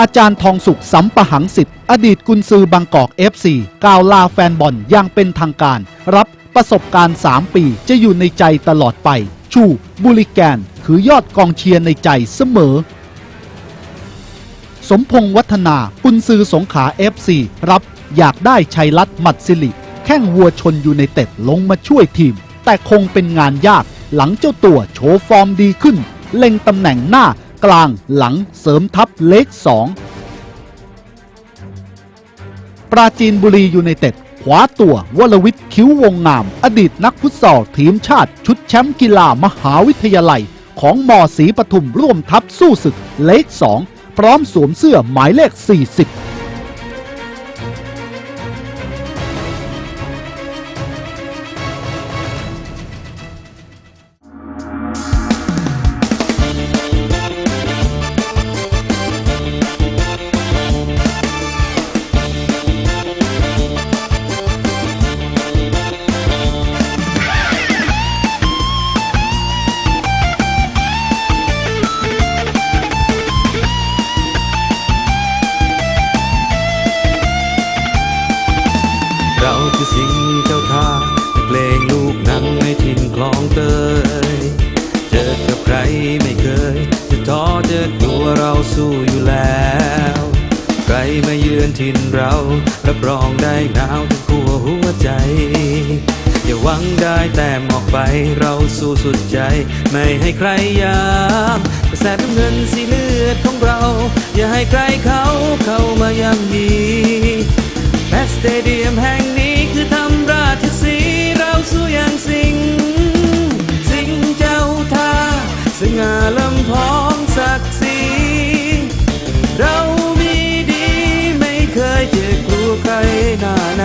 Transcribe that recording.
อาจารย์ทองสุขสัมปะหังสิทธิ์อดีตกุนซือบางกอก FC กล่าวลาแฟนบอลอย่างเป็นทางการ รับประสบการณ์ 3 ปีจะอยู่ในใจตลอดไป ชูบุริแกน คือยอดกองเชียร์ในใจเสมอ สมพงษ์วัฒนากุนซือสงขลา FC รับอยากได้ชัยรัตน์มัดสิริแข้งวัวชนอยู่ในเต็ดลงมาช่วยทีม แต่คงเป็นงานยากหลังเจ้าตัวโชว์ฟอร์มดีขึ้น เล็งตำแหน่งหน้า กลางหลังเสริมทัพเล็กสองปราจีนบุรียูไนเต็ดขวาตัววลวิทย์คิ้ววงงาม อดีตนักฟุตซอลทีมชาติ ชุดแชมป์กีฬามหาวิทยาลัย ของมศรีปทุมร่วมทัพสู้ศึกเล็กสองพร้อมสวมเสื้อหมายเลข 40 คือสิ่งเจ้าท่าเพลงลูกหนังในถิ่นคลองเตย เจอกับใครไม่เคย จะท้อเจอกลัวเราสู้อยู่แล้ว ใครมาเยือนถิ่นเรารับรองได้หนาวทั้งขั้วหัวใจ อย่าหวังได้แต้มออกไปเราสู้สุดใจ ไม่ให้ใครยามกระแสน้ำเงินสีเลือดของเรา อย่าให้ใครเขาเข้า ง่าลำพองศักดิ์ศรีเรามีดีไม่เคยเจ็บกลัวใครหน้าไหน